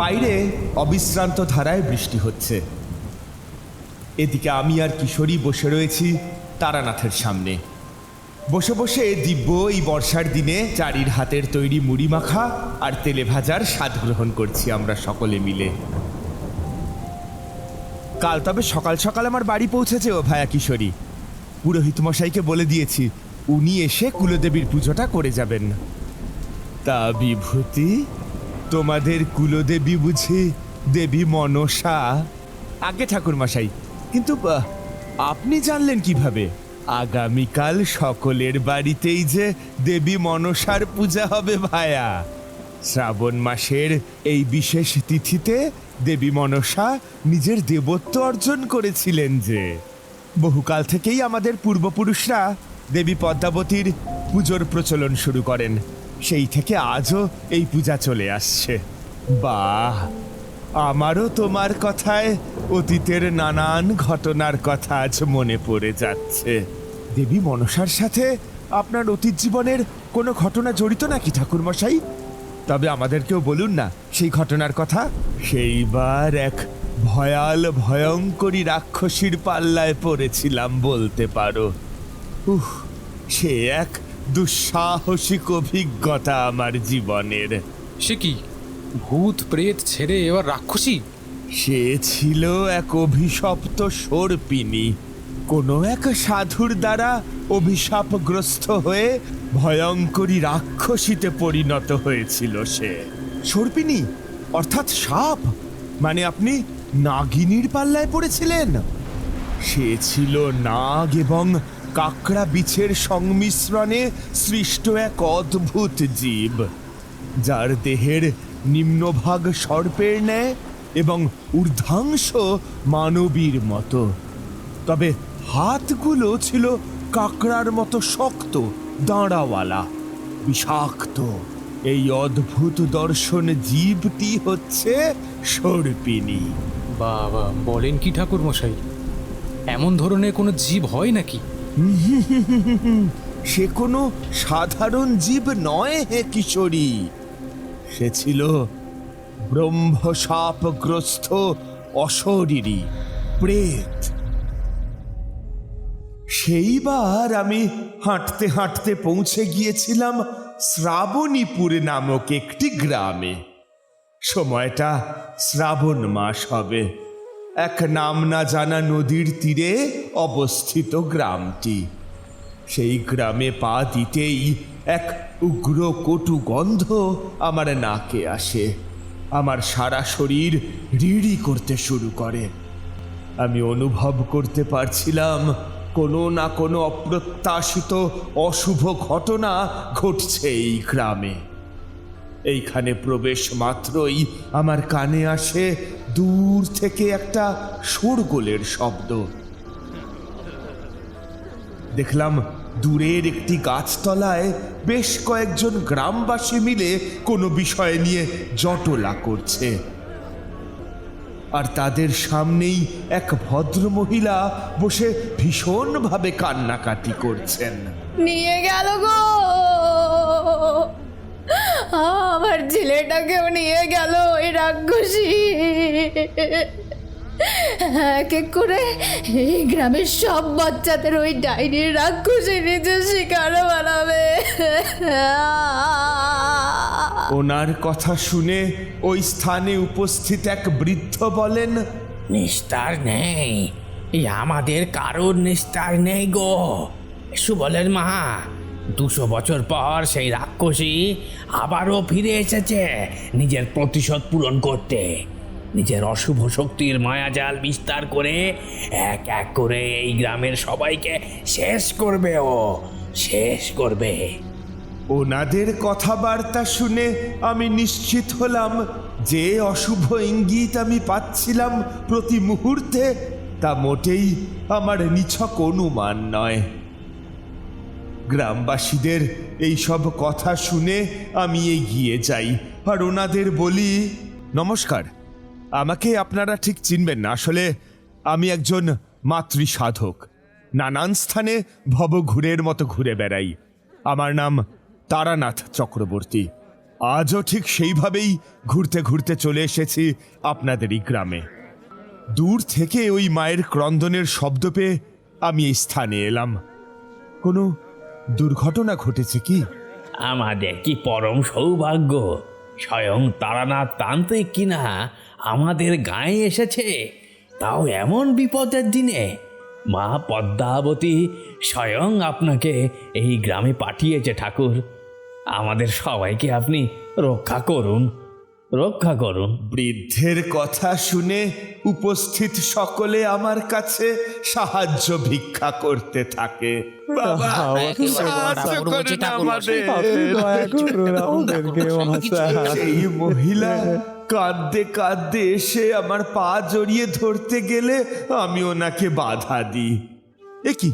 বাইরে অবিশ্রান্ত ধারায় বৃষ্টি হচ্ছে। এদিকে আমি আর কিশোরী বসে রয়েছি তারানাথের সামনে। বসে বসে দিব্য এই বর্ষার দিনে চারির হাতের তৈরি মুড়ি মাখা আর তেলে ভাজার স্বাদ গ্রহণ করছি আমরা সকলে মিলে। কাল তবে সকাল সকাল আমার বাড়ি পৌঁছেছে ও ভায়া কিশোরী। পুরোহিত মশাইকে বলে দিয়েছি, উনি এসে কুলদেবীর পুজোটা করে যাবেন। তা বিভূতি তোমাদের কুলদেবী বুঝি দেবী মনসা? আগে ঠাকুর মশাই কিন্তু আপনি জানলেন কীভাবে? আগামীকাল সকলের বাড়িতেই যে দেবী মনসার পূজা হবে ভায়া। শ্রাবণ মাসের এই বিশেষ তিথিতে দেবী মনসা নিজের দেবত্ব অর্জন করেছিলেন যে। বহুকাল থেকেই আমাদের পূর্বপুরুষরা দেবী পদ্মাবতীর পুজোর প্রচলন শুরু করেন। সেই থেকে আজও এই পূজা চলে আসছে। বাহ! আমারও তোমার কথায় অতীতের নানান ঘটনার কথা আজ মনে পড়ে যাচ্ছে। দেবী মনসার সাথে আপনার অতীত জীবনের কোনো ঘটনা জড়িত নাকি, ঠাকুরমশাই? তবে আমাদেরকেও বলুন না, সেই ঘটনার কথা। সেইবার এক ভয়াল, ভয়ঙ্করী রাক্ষসীর পাল্লায় পড়েছিলাম বলতে পারো। উহ, সে এক দুঃসাহসিক অভিজ্ঞতা আমার জীবনের। সে কি? ভূত প্রেত ছেড়ে এবার রাক্ষসী? সে ছিল এক অভিশপ্ত সর্পিনী কোনো এক সাধুর দ্বারা অভিশাপগ্রস্ত হয়ে ভয়ঙ্করী রাক্ষসীতে পরিণত হয়েছিল সে। সর্পিনী অর্থাৎ সাপ মানে আপনি নাগিনীর পাল্লায় পড়েছিলেন? সে ছিল নাগ এবং কাকড়া বিছের সংমিশ্রণে সৃষ্ট এক অদ্ভুত জীব, যার দেহের নিম্নভাগ সর্পের ন্যায় এবং ঊর্ধ্বাংশ মানবীর মতো। তবে হাতগুলো ছিল কাঁকড়ার মতো শক্ত, দাঁড়াওয়ালা, বিষাক্ত। এই অদ্ভুত দর্শন জীবটি হচ্ছে সর্পিনী বাবা, বলেন কি ঠাকুর মশাই এমন ধরনের কোনো জীব হয় নাকি? সে কোনো সাধারণ জীব নয় হে কিশোরী। সে ছিল ব্রহ্মসাপগ্রস্ত অশরীরী, প্রেত। সেইবার আমি হাঁটতে হাঁটতে পৌঁছে গিয়েছিলাম শ্রাবণীপুর নামক একটি গ্রামে। সময়টা শ্রাবণ মাস হবে। এক নাম না জানা নদীর তীরে অবস্থিত গ্রামটি। সেই গ্রামে পা দিতেই এক উগ্র কটু গন্ধ আমার নাকে আসে। আমার সারা শরীর রিড়ি করতে শুরু করে। আমি অনুভব করতে পারছিলাম, কোনো না কোনো অপ্রত্যাশিত অশুভ ঘটনা ঘটছে এই গ্রামে। এইখানে প্রবেশ মাত্রই আমার কানে আসে দূর থেকে একটা শোরগোলের শব্দ। দেখলাম দূরের একটি গাছতলায় বেশ কয়েকজন গ্রামবাসী মিলে কোনো বিষয় নিয়ে জটলা করছে। আর তাদের সামনেই এক ভদ্র মহিলা বসে ভীষণভাবে কান্নাকাটি করছেন। নিয়ে গেল গো! আমার ছেলেটাকেও নিয়ে গেল ওই রাক্ষসী। এক এক করে এই গ্রামের সব বাচ্চাদের ওই ডাইনির রাক্ষসী নিজের শিকার বানাবে। ওনার কথা শুনে ওই স্থানে উপস্থিত এক বৃদ্ধ বলেন নিস্তার নেই এই আমাদের কারোর নিস্তার নেই গো। সুবলের মা দুশো বছর পর সেই রাক্ষসী আবারও ফিরে এসেছে নিজের প্রতিশোধ পূরণ করতে। নিজের অশুভ শক্তির মায়াজাল বিস্তার করে এক এক করে এই গ্রামের সবাইকে শেষ করবে ও, শেষ করবে। ওনাদের কথাবার্তা শুনে আমি নিশ্চিত হলাম যে অশুভ ইঙ্গিত আমি পাচ্ছিলাম প্রতি মুহূর্তে, তা মোটেই আমার নিছক অনুমান নয়। গ্রামবাসীদের এই সব কথা শুনে আমি এগিয়ে যাই। আর ওনাদের বলি, নমস্কার, আমাকে আপনারা ঠিক চিনবেন না। আসলে আমি একজন মাতৃ সাধক নানান স্থানে ভবঘুরের মতো ঘুরে বেড়াই। আমার নাম তারানাথ চক্রবর্তী। আজও ঠিক সেইভাবেই ঘুরতে ঘুরতে চলে এসেছি আপনাদেরই গ্রামে। দূর থেকে ওই মায়ের ক্রন্দনের শব্দ পেয়ে আমি এই স্থানে এলাম। কোনো দুর্ঘটনা ঘটেছে কি? আমাদের কি পরম সৌভাগ্য? স্বয়ং তারানাথ তান্ত্রিক কিনা আমাদের গায়ে এসেছে? তাও এমন বিপদের দিনে মা পদ্মাবতী স্বয়ং আপনাকে এই গ্রামে পাঠিয়েছে ঠাকুর। আমাদের সবাইকে আপনি রক্ষা করুন। রক্ষা করুন। বৃদ্ধের কথা শুনে উপস্থিত সকলে আমার কাছে সাহায্য ভিক্ষা করতে থাকে। বাবা সাহায্য করুন আমাদের। সেই মহিলা কাঁদতে কাঁদতে এসে আমার পা জড়িয়ে ধরতে গেলে আমি ওনাকে বাধা দিই। এ কি?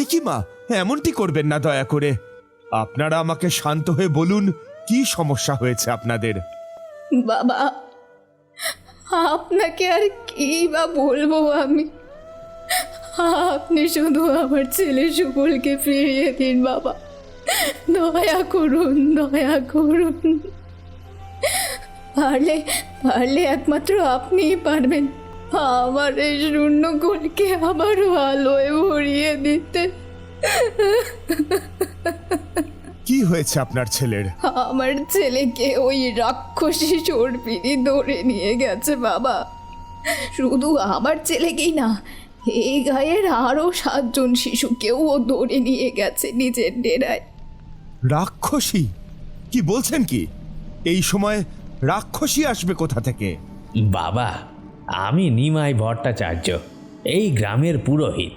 এ কি মা? এমনটি করবেন না দয়া করে। আপনারা আমাকে শান্ত হয়ে বলুন কি সমস্যা হয়েছে আপনাদের? বাবা, আপনাকে আর কি বা বলব আমি? আপনি শুধু আমার ছেলে সুবলকে ফিরিয়ে দিন বাবা। দয়া করুন দয়া করুন। পারলে পারলে একমাত্র আপনিই পারবেন। আমার এই শূন্য কোলকে আবারও আলোয় ভরিয়ে দিতে। কি হয়েছে আপনার ছেলের? আমার ছেলেকে ওই রাক্ষসী চর্বিনি ধরে নিয়ে গেছে বাবা। শুধু আমার ছেলেকেই না এই গায়ের আরও সাতজন শিশুকেও ও ধরে নিয়ে গেছে নিজের ডেরায়। রাক্ষসী? কি বলছেন কি? এই সময় রাক্ষসী আসবে কোথা থেকে? বাবা আমি নিমাই ভট্টাচার্য এই গ্রামের পুরোহিত।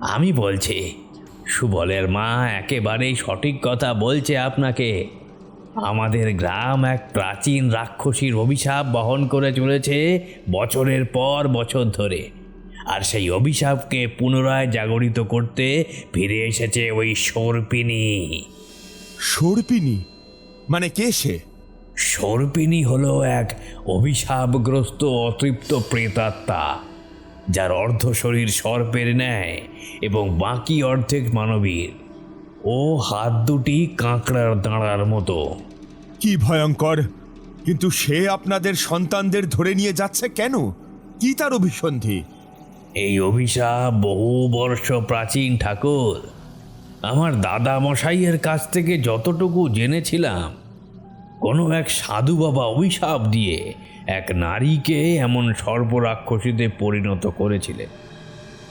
আমি বলছি সুবলের মা একেবারেই সঠিক কথা বলছে আপনাকে। আমাদের গ্রাম এক প্রাচীন রাক্ষসীর অভিশাপ বহন করে চলেছে বছরের পর বছর ধরে। আর সেই অভিশাপকে পুনরায় জাগরিত করতে ফিরে এসেছে ওই সর্পিনী সর্পিনী মানে কে সে? সর্পিনী হলো এক অভিশাপগ্রস্ত অতৃপ্ত প্রেতাত্মা। যার অর্ধ শরীর সর্পের ন্যায় এবং বাকি অর্ধেক মানবীর। ও হাত দুটি কাঁকড়ার দাঁড়ার মতো। কি ভয়ঙ্কর! কিন্তু সে আপনাদের সন্তানদের ধরে নিয়ে যাচ্ছে কেন? কি তার অভিসন্ধি? এই অভিশাপ বহু বর্ষ প্রাচীন ঠাকুর। আমার দাদা মশাইয়ের কাছ থেকে যতটুকু জেনেছিলাম কোনো এক সাধু বাবা অভিশাপ দিয়ে এক নারীকে এমন সর্বরাক্ষসীতে পরিণত করেছিলেন।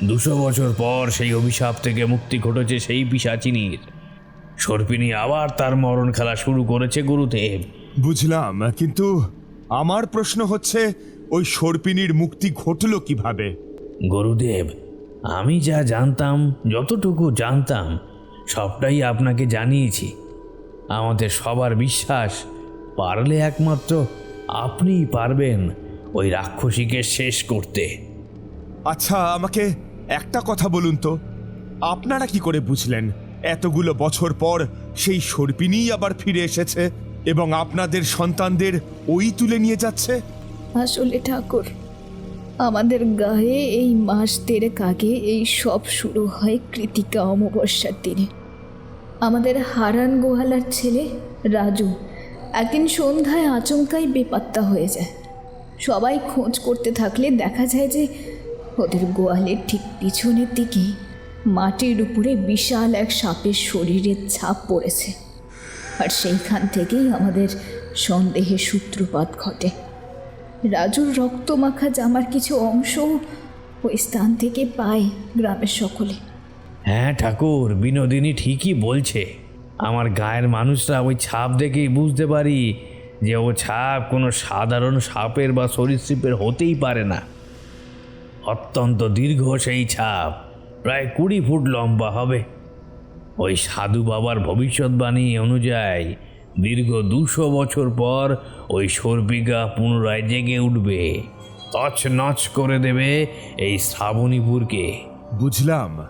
দুশো বছর পর সেই অভিশাপ থেকে মুক্তি ঘটেছে সেই পিসাচিনীর সর্পিনী আবার তার মরণ খেলা শুরু করেছে গুরুদেব। বুঝলাম কিন্তু আমার প্রশ্ন হচ্ছে ওই সর্পিনীর মুক্তি ঘটল কীভাবে? গুরুদেব আমি যা জানতাম যতটুকু জানতাম সবটাই আপনাকে জানিয়েছি। আমাদের সবার বিশ্বাস পারলে একমাত্র আপনিই পারবেন ওই রাক্ষসীকে শেষ করতে। আচ্ছা আমাকে একটা কথা বলুন তো। আপনারা কি করে বুঝলেন এতগুলো বছর পর সেই সর্পিনীই আবার ফিরে এসেছে এবং আপনাদের সন্তানদের ওই তুলে নিয়ে যাচ্ছে? আসলে ঠাকুর আমাদের গায়ে এই মাস দেড়েক আগে এই সব শুরু হয় কৃতিকা অমাবস্যার দিনে। আমাদের হারান গোহালার ছেলে রাজু একদিন সন্ধ্যায় আচমকাই বেপাত্তা হয়ে যায়। সবাই খোঁজ করতে থাকলে দেখা যায় যে ওদের গোয়ালের ঠিক পিছনের দিকে মাটির উপরে বিশাল এক সাপের শরীরের ছাপ পড়েছে। আর সেইখান থেকেই আমাদের সন্দেহের সূত্রপাত ঘটে। রাজুর রক্তমাখা জামার কিছু অংশ ওই স্থান থেকে পায় গ্রামের সকলে। হ্যাঁ ঠাকুর, বিনোদিনী ঠিকই বলছে। আমার গায়ের মানুষরা ওই ছাপ দেখেই বুঝতে পারি যে ও ছাপ কোনো সাধারণ সাপের বা সরীসৃপের হতেই পারে না। অত্যন্ত দীর্ঘ সেই ছাপ, প্রায় কুড়ি ফুট লম্বা হবে। ওই সাধু বাবার ভবিষ্যৎবাণী অনুযায়ী দীর্ঘ দুশো বছর পর ওই সর্পিকা পুনরায় জেগে উঠবে। তছ নচ করে দেবে এই শ্রাবণীপুরকে। বুঝলাম।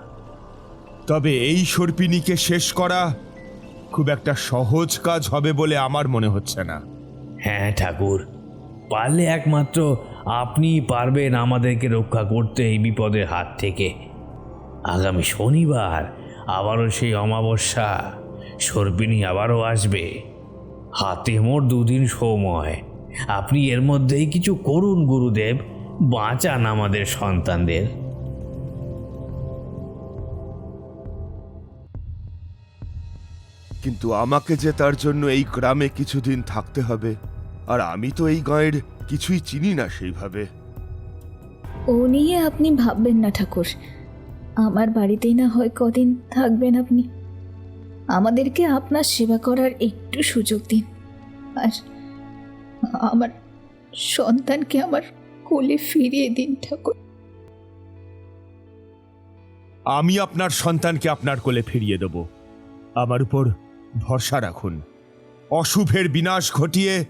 তবে এই সর্পিনীকে শেষ করা খুব একটা সহজ কাজ হবে বলে আমার মনে হচ্ছে না। হ্যাঁ ঠাকুর, পারলে একমাত্র আপনিই পারবেন আমাদেরকে রক্ষা করতে এই বিপদের হাত থেকে। আগামী শনিবার আবারও সেই অমাবস্যা সর্পিনী আবারও আসবে। হাতে মোর দুদিন সময়। আপনি এর মধ্যেই কিছু করুন, গুরুদেব, বাঁচান আমাদের সন্তানদের। কিন্তু আমাকে যে তার জন্য এই গ্রামে কিছুদিন থাকতে হবে আর আমি তো এই গাঁয়ের কিছুই চিনি না সেইভাবে। ও নিয়ে আপনি ভাববেন না ঠাকুর। আমার বাড়িতেই না হয় কদিন থাকবেন আপনি। আমাদেরকে আপনার সেবা করার একটু সুযোগ দিন। আর আমার সন্তানকে আমার কোলে ফিরিয়ে দিন ঠাকুর। আমি আপনার সন্তানকে আপনার কোলে ফিরিয়ে দেব। আমার উপর ভরসা রাখুন। অশুভের বিনাশ ঘটিয়ে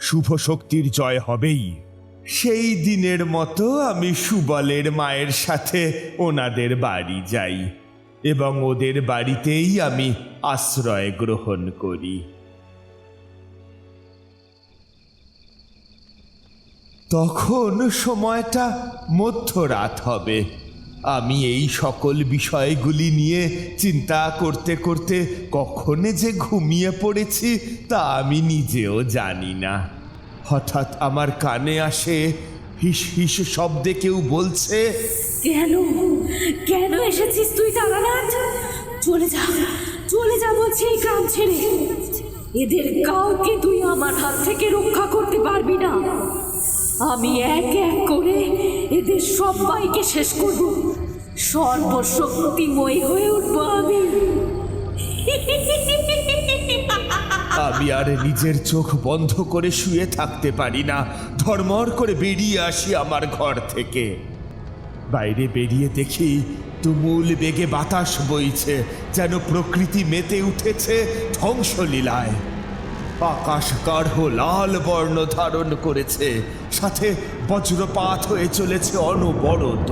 শুভ শক্তির জয় হবেই। সেই দিনের মতো আমি সুবলের মায়ের সাথে ওনাদের বাড়ি যাই এবং ওদের বাড়িতেই আমি আশ্রয় গ্রহণ করি। তখন সময়টা মধ্যরাত হবে। আমি এই সকল বিষয়গুলি নিয়ে চিন্তা করতে করতে কখনে যে ঘুমিয়ে পড়েছি, তা আমি নিজেও জানি না। হঠাৎ আমার কানে আসে হিস হিস শব্দে কেউ বলছে, কেন? কেন এসেছিস তুই তারানাথ চলে যা চলে যা বলছি এই গ্রাম ছেড়ে। এদের কাউকে তুই আমার হাত থেকে রক্ষা করতে পারবি না। আমি এক এক করে এদের সবাইকে শেষ করব। সর্বশক্তিময় হয়ে উঠবো আমি। আমি আর নিজের চোখ বন্ধ করে শুয়ে থাকতে পারি না। ধর্মর করে বেরিয়ে আসি আমার ঘর থেকে। বাইরে বেরিয়ে দেখি তুমুল বেগে বাতাস বইছে, যেন প্রকৃতি মেতে উঠেছে ধ্বংসলীলায়। আকাশ গাঢ় লাল বর্ণ ধারণ করেছে, সাথে বজ্রপাত হয়ে চলেছে অনবরত।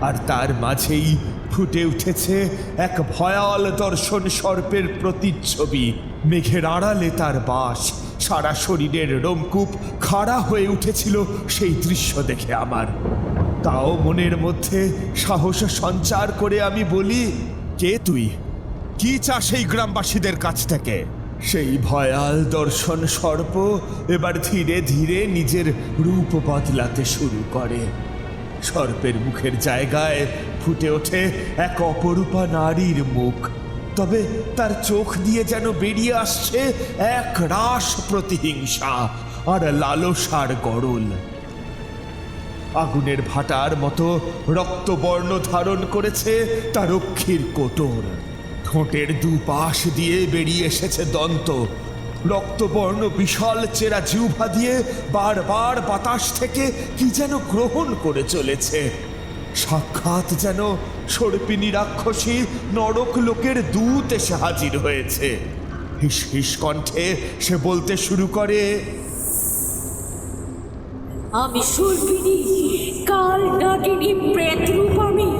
আর তার মাঝেই ফুটে উঠেছে এক ভয়াল দর্শন সর্পের প্রতিচ্ছবি। মেঘের আড়ালে তার বাস, সারা শরীরের রোমকূপ খাড়া হয়ে উঠেছিল সেই দৃশ্য দেখে আমার। তাও মনের মধ্যে সাহস সঞ্চার করে আমি বলি, কে তুই? কি চাস এই গ্রামবাসীদের কাছ থেকে? সেই ভয়াল দর্শন সর্প এবার ধীরে ধীরে নিজের রূপ বদলাতে শুরু করে। সর্পের মুখের জায়গায় ফুটে ওঠে এক অপরূপা নারীর মুখ। তবে তার চোখ দিয়ে যেন বেরিয়ে আসছে এক রাস প্রতিহিংসা আর লালসার গরল। আগুনের ভাটার মতো রক্তবর্ণ ধারণ করেছে তার রক্ষীর কোটর। ঠোঁটের দুপাশ দিয়ে বেরিয়ে এসেছে দন্ত। রক্তবর্ণ বিশাল চেরা জিউভা দিয়ে বারবার বাতাস থেকে কি যেন গ্রহণ করে চলেছে। সাক্ষাৎ যেন সর্পিনী রাক্ষসী নরক লোকের দূত এসে হাজির হয়েছে। হিস হিস কণ্ঠে সে বলতে শুরু করে, আমি সর্পিনী কাল নাগিনী প্রেত রূপ আমি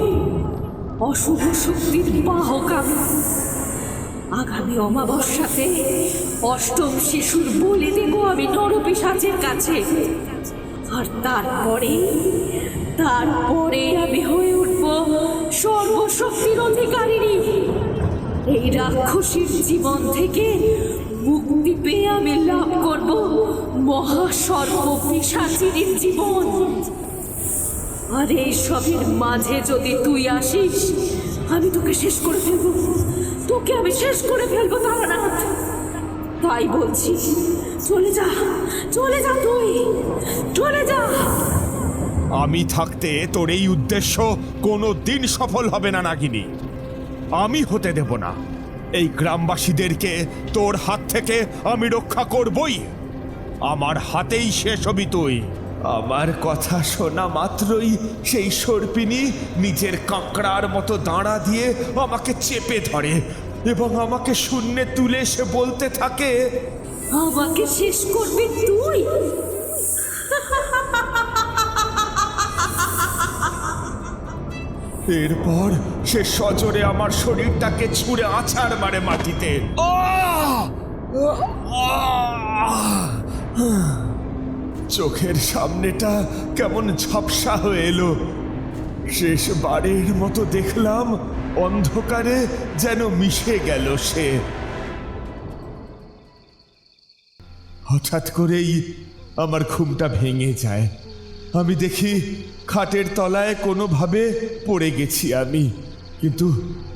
অশুভ শক্তির বাহক আমি। আগামী অমাবস্যাতে অষ্টম শিশুর বলি দেব আমি নরপিসাচের কাছে। আর তারপরে তারপরে আমি হয়ে উঠব সর্বশক্তির অধিকারিণী। এই রাক্ষসীর জীবন থেকে মুক্তি পেয়ে আমি লাভ করব মহাসর্ব পিসাচিনীর জীবন। আর এই সবের মাঝে যদি তুই আসিস, আমি তোকে শেষ করে ফেলব। তোকে আমি শেষ করে ফেলব, তারানাথ। তাই বলছি, চলে যা চলে যা তুই, চলে যা। আমি থাকতে তোর এই উদ্দেশ্য কোনো দিন সফল হবে না, নাগিনী। আমি হতে দেব না। এই গ্রামবাসীদেরকে তোর হাত থেকে আমি রক্ষা করবই। আমার হাতেই শেষ হবি তুই। আমার কথা শোনা মাত্রই সেই সর্পিনী নিজের কাঁকড়ার মতো দাঁড়া দিয়ে আমাকে চেপে ধরে এবং আমাকে শূন্যে তুলে সে বলতে থাকে আমাকে শেষ করবি তুই? এরপর সে সজোরে আমার শরীরটাকে ছুঁড়ে আছাড় মারে মাটিতে। আহ! চোখের সামনেটা কেমন ঝাপসা হয়ে এলো। শেষ বাড়ির মতো দেখলাম অন্ধকারে যেন মিশে গেল সে। হঠাৎ করেই আমার ঘুমটা ভেঙে যায়। আমি দেখি খাটের তলায় কোনোভাবে পড়ে গেছি আমি, কিন্তু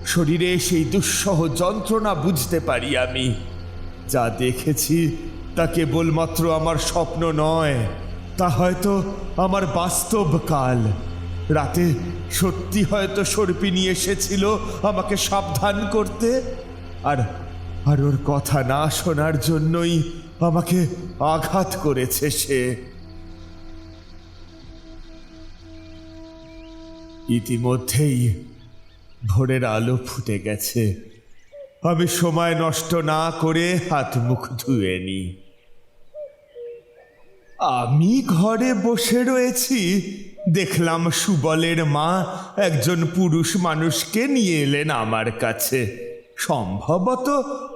শরীরে সেই দুঃসহ যন্ত্রণা বুঝতে পারি আমি। যা দেখেছি তা কেবলমাত্র আমার স্বপ্ন নয়, তা হয়তো আমার বাস্তব কাল। রাতে সত্যি হয়তো সর্পি নিয়ে এসেছিল আমাকে সাবধান করতে, আর আর ওর কথা না শোনার জন্যই আমাকে আঘাত করেছে সে। ইতিমধ্যেই ভোরের আলো ফুটে গেছে। আমি সময় নষ্ট না করে হাত মুখ ধুয়ে নি আমি ঘরে বসে রয়েছি। দেখলাম সুবলের মা একজন পুরুষ মানুষকে নিয়ে এলেন আমার কাছে। সম্ভবত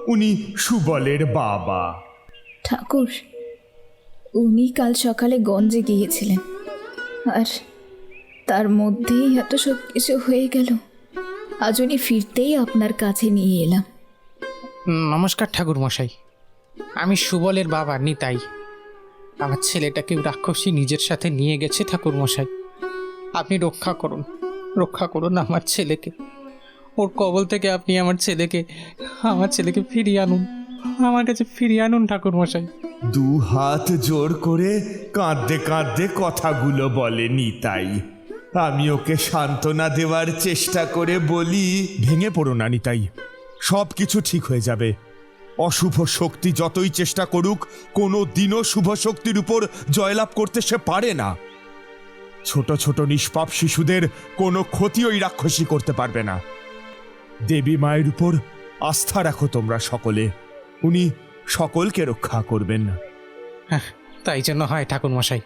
উনি সুবলের বাবা। ঠাকুর উনি কাল সকালে গঞ্জে গিয়েছিলেন। আর তার মধ্যেই এত সব কিছু হয়ে গেল। আজ উনি ফিরতেই আপনার কাছে নিয়ে এলাম। নমস্কার ঠাকুর মশাই আমি সুবলের বাবা নিতাই। আমার ছেলেটাকে রাক্ষসী নিজের সাথে নিয়ে গেছে ঠাকুর মশাই আপনি রক্ষা করুন রক্ষা করুন আমার ছেলেকে। ওর কবল থেকে আপনি আমার ছেলেকে আমার ছেলেকে ফিরিয়ে আনুন, আমার কাছে ফিরিয়ে আনুন ঠাকুর মশাই দু হাত জোর করে কাঁদতে কাঁদতে কথাগুলো বলে নিতাই আমি ওকে সান্ত্বনা দেওয়ার চেষ্টা করে বলি, ভেঙে পড়ো না নিতাই সব কিছু ঠিক হয়ে যাবে। অশুভ শক্তি যতই চেষ্টা করুক কোনো দিনও শুভ শক্তির উপর জয়লাভ করতে সে পারে না। ছোট ছোট নিষ্পাপ শিশুদের কোনো ক্ষতি ওই রাক্ষসী করতে পারবে না। দেবী মায়ের উপর আস্থা রাখো তোমরা সকলে। উনি সকলকে রক্ষা করবেন। হ্যাঁ তাই যেন হয় ঠাকুর মশাই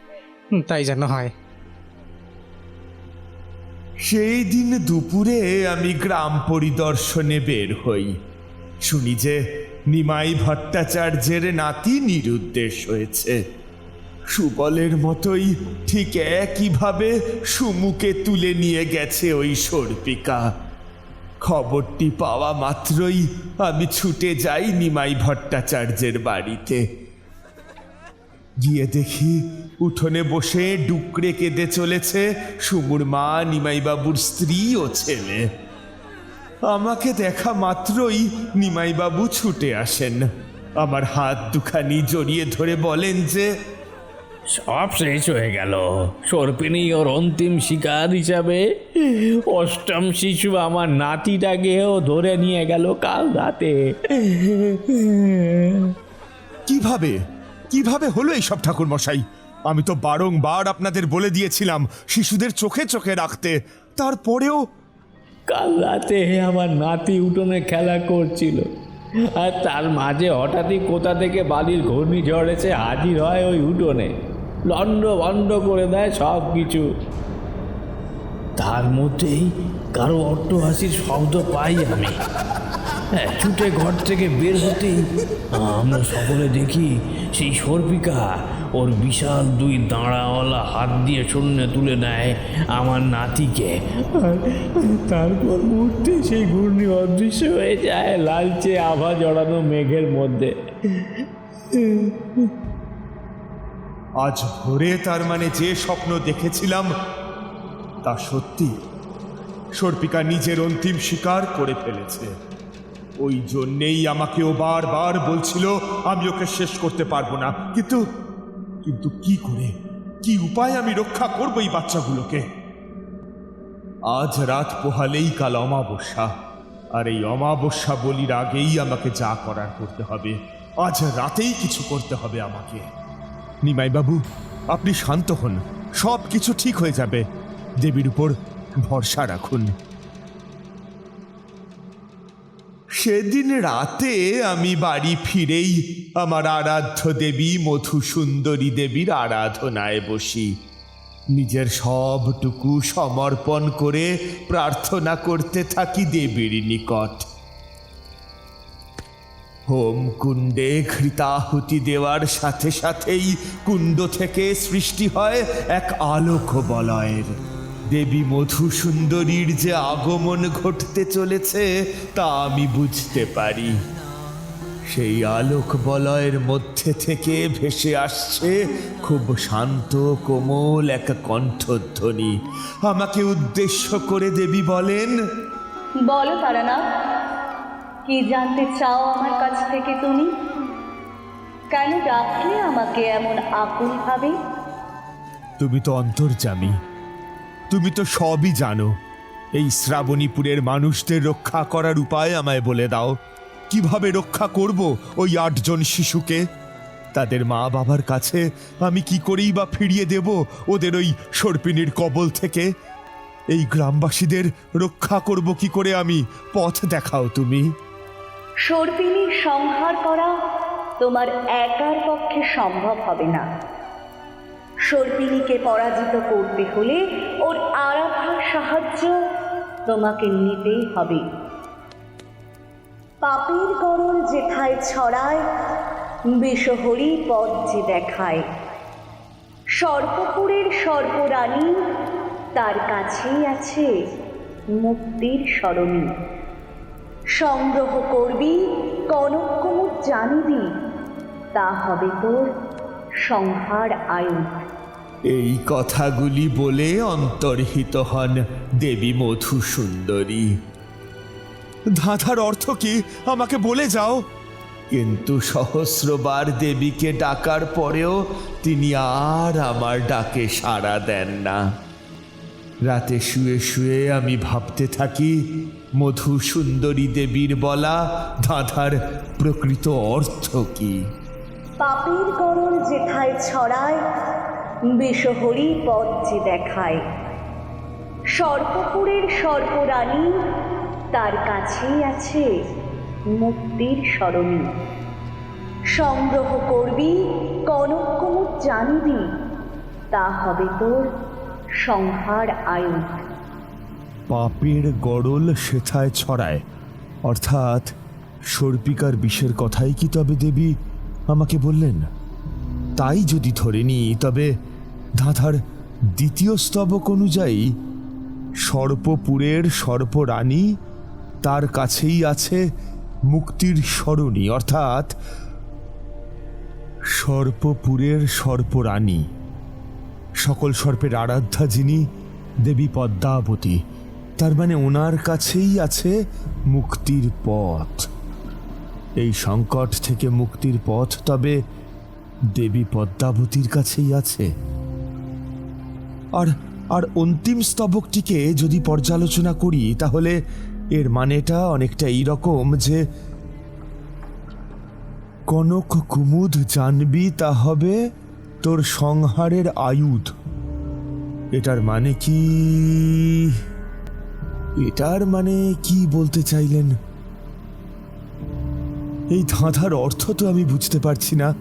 তাই যেন হয়। সেই দিন দুপুরে আমি গ্রাম পরিদর্শনে বের হই। শুনি যে নিমাই ভট্টাচার্যের নাতি নিরুদ্দেশ হয়েছে। সুবলের মতোই ঠিক একইভাবে সুমুকে তুলে নিয়ে গেছে ওই সর্পিকা। খবরটি পাওয়া মাত্রই আমি ছুটে যাই নিমাই ভট্টাচার্যের বাড়িতে। গিয়ে দেখি উঠোনে বসে ডুকরে কেঁদে চলেছে সুমুর মা, নিমাইবাবুর স্ত্রী ও ছেলে। আমাকে দেখা মাত্রই নিমাইবাবু ছুটে আসেন। আমার হাত দুখানি জড়িয়ে ধরে বলেন যে সব শেষ হয়ে গেল। সর্পিনী ওর অন্তিম শিকার হিসাবে অষ্টম শিশু আমার নাতিটাকেও ধরে নিয়ে গেল কাল রাতে। কীভাবে? কীভাবে হলো এইসব ঠাকুর মশাই আমি তো বারংবার আপনাদের বলে দিয়েছিলাম শিশুদের চোখে চোখে রাখতে। তারপরেও কাল রাতে আমার নাতি উঠোনে খেলা করছিল। আর তার মাঝে হঠাৎই কোথা থেকে বালির ঘূর্ণিঝড় এসে হাজির হয় ওই উঠোনে। লন্ড বন্ড করে দেয় সব কিছু তার মধ্যেই কারও অট্টহাসির শব্দ পাই আমি। হ্যাঁ, ছুটে ঘর থেকে বের হতেই আমরা সকলে দেখি সেই সর্পিকা ওর বিশাল দুই দাঁড়াওয়ালা হাত দিয়ে শূন্য তুলে নেয় আমার নাতিকে। তারপর মুহূর্তে সেই ঘূর্ণি অদৃশ্য হয়ে যায় লালচে আভা জড়ানো মেঘের মধ্যে। আজ ভোরে তার মানে যে স্বপ্ন দেখেছিলাম তা সত্যি। সর্পিকা নিজের অন্তিম স্বীকার করে ফেলেছে। ওই জন্যেই আমাকে আমাকেও বারবার বলছিল, আমি ওকে শেষ করতে পারব না। কিন্তু কিন্তু কি করে? কি উপায় আমি রক্ষা করব এই বাচ্চাগুলোকে? আজ রাত পোহালেই কাল অমাবস্যা। আর এই অমাবস্যা বলির আগেই আমাকে যা করার করতে হবে। আজ রাতেই কিছু করতে হবে আমাকে। নিমাই বাবু আপনি শান্ত হন। সব কিছু ঠিক হয়ে যাবে। দেবীর উপর ভরসা রাখুন। সেদিন রাতে আমি বাড়ি ফিরেই আমার আরাধ্য দেবী, মধুসুন্দরী দেবীর আরাধনায় বসি। নিজের সবটুকু সমর্পণ করে প্রার্থনা করতে থাকি দেবীর নিকট। হোম কুণ্ডে ঘৃতাহুতি দেওয়ার সাথে সাথেই কুণ্ড থেকে সৃষ্টি হয় এক আলোক বলয়ের দেবী মধুসুন্দরীর যে আগমন ঘটতে চলেছে তা আমি বুঝতে পারি। সেই আলোক বলয়ের মধ্যে থেকে ভেসে আসছে খুব শান্ত কোমল এক কণ্ঠধ্বনি। আমাকে উদ্দেশ্য করে দেবী বলেন বলো তারানা কি জানতে চাও আমার কাছ থেকে তুমি? কেন ডাকলে আমাকে এমন আকুল ভাবে? তুমি তো অন্তর্জামী তুমি তো সবই জানো। এই শ্রাবণীপুরের মানুষদের রক্ষা করার উপায় আমায় বলে দাও। কীভাবে রক্ষা করব ওই আটজন শিশুকে? তাদের মা বাবার কাছে আমি কি করেই বা ফিরিয়ে দেব ওদের ওই সর্পিনীর কবল থেকে? এই গ্রামবাসীদের রক্ষা করব কি করে আমি? পথ দেখাও তুমি। সর্পিনীর সংহার করা তোমার একার পক্ষে সম্ভব হবে না। সর্পিনীকে পরাজিত করতে হলে ওর আরাধার সাহায্য তোমাকে নিতেই হবে। পাপের গরল যেথায় ছড়ায়, বিষহরি পথ যে দেখায়। সর্পপুরের সর্পরানী তার কাছেই আছে মুক্তির স্মরণী সংগ্রহ করবি, কনক জানিবি, তা হবে তোর সংহার আয়ুধ এই কথাগুলি বলে অন্তর্হিত হন দেবী মধু সুন্দরী ধাঁধার অর্থ কি? আমাকে বলে যাও। কিন্তু সহস্রবার দেবীকে ডাকার পরেও তিনি আর আমার ডাকে সাড়া দেন না। রাতে শুয়ে শুয়ে আমি ভাবতে থাকি মধু সুন্দরী দেবীর বলা ধাঁধার প্রকৃত অর্থ কি? পাপের গরল যেথায় ছড়ায় বিষহরি পথ যে দেখায়। সর্পপুরের সর্পরানী তার কাছেই আছে মুক্তির সরণী। সংগ্রহ করবি, কনক কুমুদ জানিবি, তা হবে তোর সংহার আয়ুধ পাপের গড়ল সেথায় ছড়ায়। অর্থাৎ সর্পিকার বিষের কথাই কি তবে দেবী আমাকে বললেন? তাই যদি ধরে নিই তবে ধাঁধার দ্বিতীয় স্তবক অনুযায়ী, সর্পপুরের সর্পরানী তার কাছেই আছে মুক্তির সরণী, অর্থাৎ সর্পপুরের সর্পরানী সকল সর্পের আরাধ্যা যিনি দেবী পদ্মাবতী, তার মানে ওনার কাছেই আছে মুক্তির পথ। এই সংকট থেকে মুক্তির পথ তবে দেবী পদ্মাবতীর কাছেই আছে। আর আর অন্তিম স্তবকটিকে যদি পর্যালোচনা করি, তাহলে এর মানেটা অনেকটা এই রকম যে, কনক কুমুদ জানবি তা হবে তোর সংহারের আয়ুধ। এটার মানে কি? এটার মানে কি বলতে চাইলেন? এই ধাঁধার অর্থ তো আমি বুঝতে পারছি না।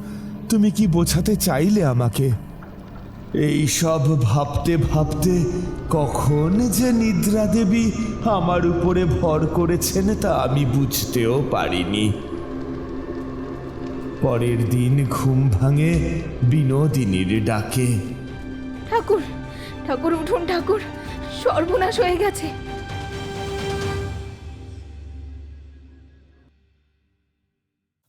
তুমি কি বোঝাতে চাইলে আমাকে? এই সব ভাবতে ভাবতে কখন যে নিদ্রা দেবী আমার উপরে ভর করেছেন তা আমি বুঝতেও পারিনি। পরের দিন ঘুম ভাঙে বিনোদিনীর ডাকে। ঠাকুর ঠাকুর, উঠুন ঠাকুর, সর্বনাশ হয়ে গেছে।